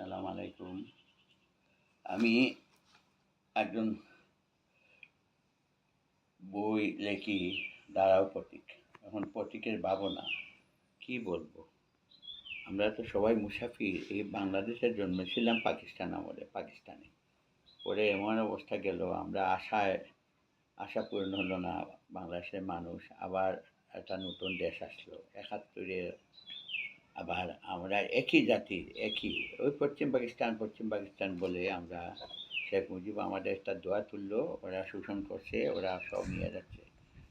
সালাম আলাইকুম। আমি একজন বই লেখি, দাঁড়াও প্রতীক এখন প্রতীকের ভাবনা, কি বলব? আমরা তো সবাই মুসাফির, এই বাংলাদেশে জন্মেছিলাম পাকিস্তান আমাদের পাকিস্তানে। পরে এমন অবস্থা গেল, আমরা আশায়, আশা পূর্ণ হলো না, বাংলাদেশের মানুষ আবার একটা নতুন দেশ আসলো একাত্তরে আবার আমরা একই জাতির একই, ওই পশ্চিম পাকিস্তান পশ্চিম পাকিস্তান বলে আমরা শেখ মুজিব আমাদের একটা দোয়া তুললো, ওরা শোষণ করছে, ওরা সব নিয়ে যাচ্ছে।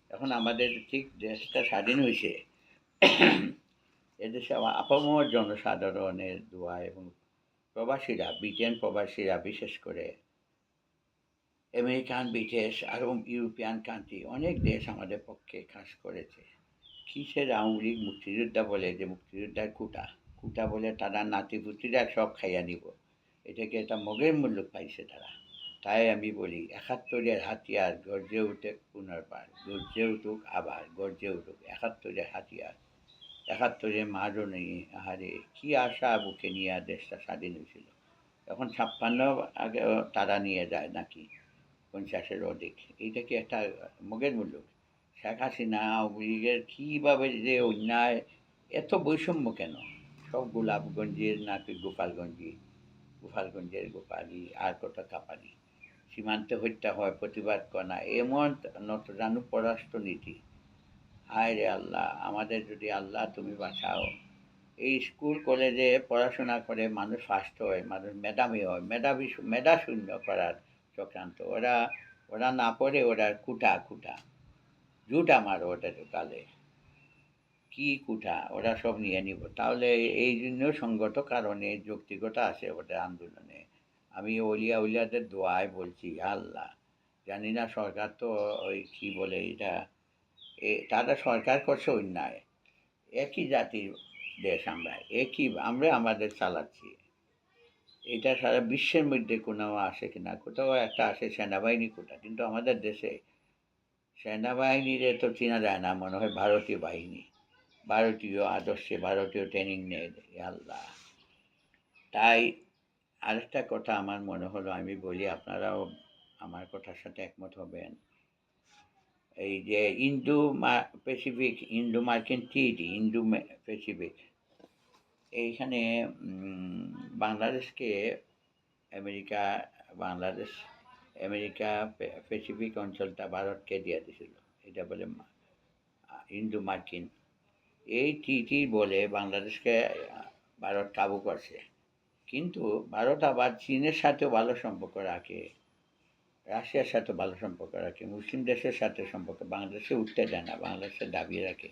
এখন আমাদের ঠিক দেশটা স্বাধীন হয়েছে। এদেশে আপামর জনসাধারণের দোয়া এবং প্রবাসীরা, ব্রিটেন প্রবাসীরা বিশেষ করে, আমেরিকান, ব্রিটিশ আর ইউরোপিয়ান কান্ট্রি, অনেক দেশ আমাদের পক্ষে কাজ করেছে। কিসের আওয়ামী লীগ? মুক্তিযোদ্ধা বলে যে মুক্তিযোদ্ধার কুটা। কুটা বলে তারা নাতি নাতিপুতিরা সব খাইয়া নিব। এটাকে একটা মগের মূল্য পাইছে তারা। তাই আমি বলি, একাত্তরের হাতিয়ার গর্জে উঠে পুনর্বার, গর্জে উঠুক আবার, গর্জে উঠুক, একাত্তরের হাতিয়ার। একাত্তরে মারও নেই আহারে কি আশা বুকে নিয়ে দেশটা স্বাধীন হয়েছিল? এখন ছাপ্পান্ন আগে তারা নিয়ে যায় নাকি? পঞ্চাশের অধিক। এইটা কি একটা মগের মূল্য? শেখ হাসিনা আওয়ামী কীভাবে যে অন্যায়, এত বৈষম্য কেন? সব গোলাপগঞ্জের নাকি গোপালগঞ্জি, গোপালগঞ্জের গোপালি, আর কত কাপালি। সীমান্তে হত্যা হয়, প্রতিবাদ করা এমন নতজানু পররাষ্ট্রনীতি। হায় রে আল্লাহ, আমাদের যদি আল্লাহ তুমি বাঁচাও। এই স্কুল, কলেজে পড়াশোনা করে মানুষ ফার্স্ট হয়, মানুষ মেধাবী হয়, মেধাবী মেধা শূন্য করার চক্রান্ত। ওরা ওরা না পড়ে, ওরা কুটা কুটা। জুট আমার ওটা কালে কি কুঠা? ওরা সব নিয়ে নিব। তাহলে এই জন্য সঙ্গত কারণে, যৌক্তিকতা আছে ওটা আন্দোলনে। আমি অলিয়া উলিয়াদের দোয়ায় বলছি, আল্লাহ। জানি না সরকার তো ওই কী বলে এটা, এ তারা সরকার করছে অন্যায়। একই জাতির দেশ আমরা, একই, আমরা আমাদের চালাচ্ছি। এটা সারা বিশ্বের মধ্যে কোনো আসে কিনা, কোথাও একটা আসে সেনাবাহিনী কোটা, কিন্তু আমাদের দেশে সেনাবাহিনীর তো চেনা যায় না, মনে হয় ভারতীয় বাহিনী। ভারতীয় আদর্শে, ভারতীয় ট্রেনিং নেই আল্লাহ। তাই আরেকটা কথা আমার মনে হলো, আমি বলি আপনারাও আমার কথার সাথে একমত হবেন। এই যে ইন্দো প্যাসিফিক ইন্দো মার্কিন ট্রিটি ইন্দো প্যাসিফিক এইখানে বাংলাদেশকে, আমেরিকা, বাংলাদেশ আমেরিকা প্যাসিফিক অঞ্চলটা ভারতকে দিয়ে দিয়েছিল এটা বলে ইন্দো মার্কিন। এই ট্রিটি বলে বাংলাদেশকে ভারত কাবু করছে। কিন্তু ভারত আবার চীনের সাথেও ভালো সম্পর্ক রাখে। রাশিয়ার সাথে ভালো সম্পর্ক রাখে। মুসলিম দেশের সাথে সম্পর্ক। বাংলাদেশে উঠতে দেয় না, বাংলাদেশে দাবিয়ে রাখে।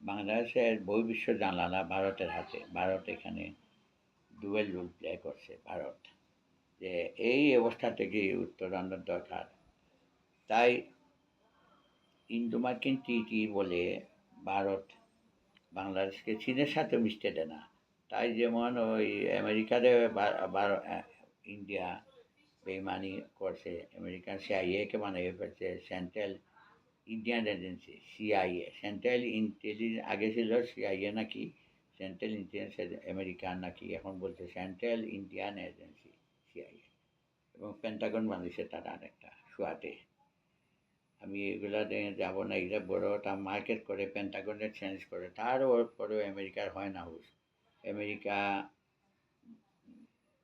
বাংলাদেশের বহির্বিশ্ব জানালা ভারতের হাতে। ভারত এখানে ডুয়েল রোল প্লে করছে, ভারত। যে এই অবস্থা থেকে উত্তরানোর দরকার। তাই ইন্দো মার্কিন ট্রিটি বলে ভারত বাংলাদেশকে চীনের সাথে মিশতে দেয় না। তাই যেমন ওই আমেরিকারে ইন্ডিয়া বেইমানি করছে, আমেরিকান সিআইএকে বানিয়ে ফেলছে central Indian agency CIA central intelligence আগে ছিল সিআইএ নাকি? সেন্ট্রাল ইন্টেলিজেন্স আমেরিকান নাকি? এখন বলছে সেন্ট্রাল ইন্ডিয়ান এজেন্সি সিআইএ এবং পেন্টাগন বানিয়েছে তারা আরেকটা সোয়াটে। আমি এগুলো যাব না এগুলো বড়টা মার্কেট করে পেন্টাগনের চেঞ্জ করে। তারও পরেও আমেরিকার হয় না হুস আমেরিকা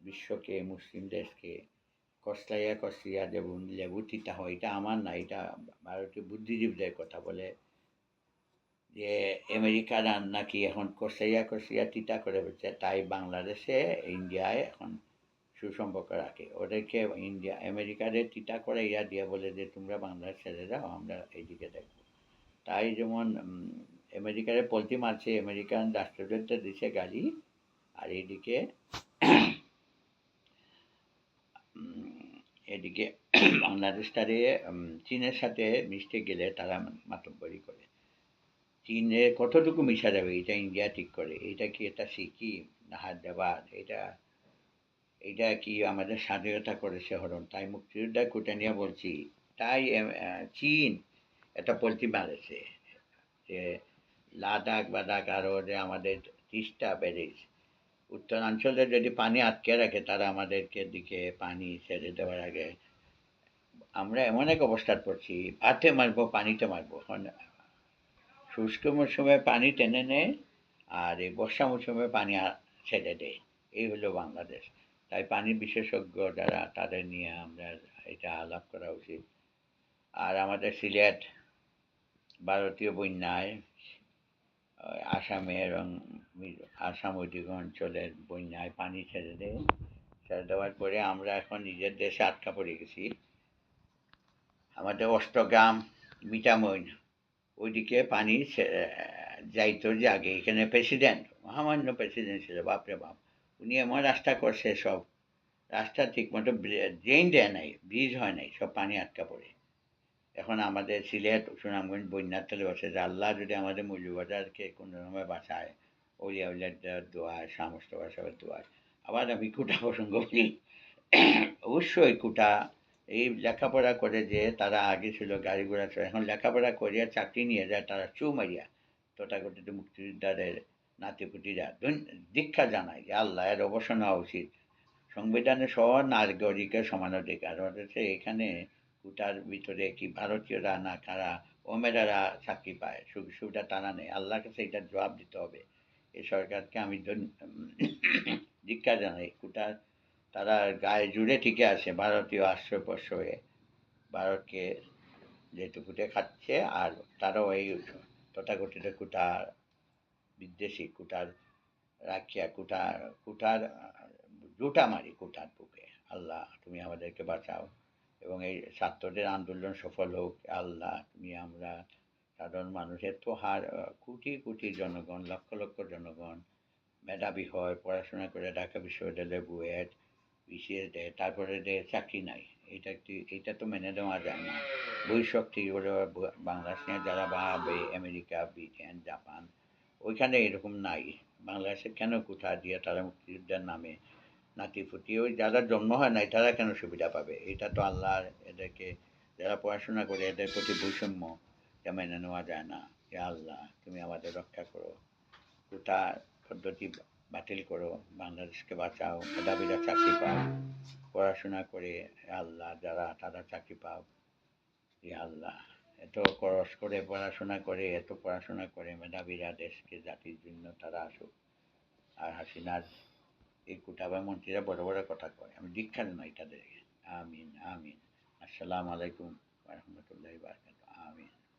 বিশ্বকে, মুসলিম দেশকে কষ্টাইয়া কষ্টিয়া লেবু লেবু তিতা হয়। এটা আমার না, এটা ভারতীয় বুদ্ধিজীবীদের কথা বলে যে আমেরিকার নাকি এখন কষ্টাইয়া কষ্টিয়া তিতা করে বলছে তাই বাংলাদেশে, ইন্ডিয়ায় এখন সুসম্পর্ক রাখে। ওদেরকে ইন্ডিয়া আমেরিকারে তিতা করে ইয়া দিয়ে বলে যে, তোমরা বাংলাদেশ ছেড়ে যাও আমরা এইদিকে দেখব। তাই যেমন আমেরিকারে পলটি মারছে, আমেরিকান রাষ্ট্রদূতটা দিছে গাড়ি, আর এইদিকে এদিকে বাংলাদেশটারে চীনের সাথে মিশতে গেলে তারা মাতব্বরি করে। চীনে কতটুকু মিশা যাবে? এটা ইন্ডিয়া ঠিক করে। এটা কি এটা সিকিম না হায়দ্রাবাদ? এটা এটা কি আমাদের স্বাধীনতা করেছে হরণ? তাই মুক্তিযোদ্ধা কুটানিয়া বলছি। তাই চীন একটা পলটি মারেছে। যে লাদাখ বাদাখ আরও যে আমাদের তিস্তা ব্যারেজ উত্তরাঞ্চলে যদি পানি আটকে রাখে, তারা আমাদেরকে দিকে পানি ছেড়ে দেওয়ার আগে আমরা এমন এক অবস্থায় পড়ছি, ভাতে মারবো, পানিতে মারবো। এখন শুষ্ক মৌসুমে পানি টেনে নেয় আর এই বর্ষা মৌসুমে পানি ছেড়ে দেয়। এই হলো বাংলাদেশ। তাই পানি বিশেষজ্ঞ যারা, তাদের নিয়ে আমরা এটা আলাপ করা উচিত। আর আমাদের সিলেট ভারতীয় বন্যায় আসামে এবং আসাম ঐদিক অঞ্চলের বন্যায় পানি ছেড়ে দেয় ছেড়ে দেওয়ার পরে আমরা এখন নিজের দেশে আটকা পড়ে গেছি। আমাদের অষ্টগ্রাম, মিটামইন, ওইদিকে পানি যাইতো যে আগে। এখানে প্রেসিডেন্ট, মহামান্য প্রেসিডেন্ট ছিল, বাপরে বাপ। উনি এমন রাস্তা করছে সব রাস্তা ঠিকমতো ড্রেন দেয় নাই ব্রিজ হয় নাই, সব পানি আটকা পড়ে। এখন আমাদের সিলেট, সুনামগঞ্জ, বন্যার তলে বসে যে আল্লাহ যদি আমাদের মৌলবাজারকে কোনো রকমে বাঁচায়, ওলিয়া উলিয়ার দোয়ায় সমস্ত বাসাবের দোয়ায় আবার আমি কুটা প্রসঙ্গ বলি। অবশ্যই কুটা, এই লেখাপড়া করে যে তারা আগে ছিল গাড়ি ঘোড়া ছিল এখন লেখাপড়া করিয়া চাকরি নিয়ে যায়, তারা চু মারিয়া তথাকথিত মুক্তিযোদ্ধাদের নাতিপুতিরা দীক্ষা জানায় যে আল্লাহ এর অবসর নেওয়া উচিত। সংবিধানে সহ নাগরিকের সমান অধিকার। অথচ এখানে কুটার ভিতরে কি ভারতীয়রা না কারা, ওমেরারা চাকরি পায়, সুখ- সুবিধা তারা নেই। আল্লাহকে এটা জবাব দিতে হবে। এই সরকারকে আমি দীক্ষা জানাই। কুটার তারা গায়ে জুড়ে টিকে আছে, ভারতীয় আশ্রয় প্রশ্রয়ে ভারতকে যেটুকুটে খাচ্ছে, আর তারাও এই তথাকথিত কুটার বিদ্বেষী কুটার রাখিয়া কুটার কুটার জুটা মারি কুটার বুকে। আল্লাহ, তুমি আমাদেরকে বাঁচাও এবং এই ছাত্রদের আন্দোলন সফল হোক। আল্লাহ, তুমি আমরা সাধারণ মানুষের তো হার কোটি কোটি জনগণ, লক্ষ লক্ষ জনগণ মেধাবী হয়, পড়াশোনা করে ঢাকা বিশ্ববিদ্যালয়ে বুয়েট বিসিএস দেয়, তারপরে দেয়, চাকরি নাই। এটা একটি, এটা তো মেনে নেওয়া যায় না। বৈশক্তি ওরা ব- বাংলাদেশ যারা বে- আমেরিকা, ব্রিটেন, জাপান ওইখানে এরকম নাই। বাংলাদেশে কেন কোথা দিয়ে তারা মুক্তিযুদ্ধের নামে নাতিপুতি ওই যারা জন্ম হয় নাই, তারা কেন সুবিধা পাবে? এটা তো আল্লাহ এদেরকে, যারা পড়াশোনা করে এদের প্রতি বৈষম্য যা মেনে নেওয়া যায় না। যে আল্লাহ, তুমি আমাদের রক্ষা করো। কোটা পদ্ধতি বাতিল করো? বাংলাদেশকে বাঁচাও, মেধাবীরা চাকরি পাও পড়াশোনা করে আল্লাহ, যারা তারা চাকরি পাও আল্লাহ। এত খরচ করে পড়াশোনা করে, এত পড়াশোনা করে মেধাবীরা দেশকে, জাতির জন্য তারা আসুক। আর হাসিনার এই কুটাবা মন্ত্রীরা বড় বড় কথা কয়। আমি দীক্ষা নাই তাদের আমিন আমিন। আসসালামু আলাইকুম রহমতুল্লাহ বারকাত আমিন।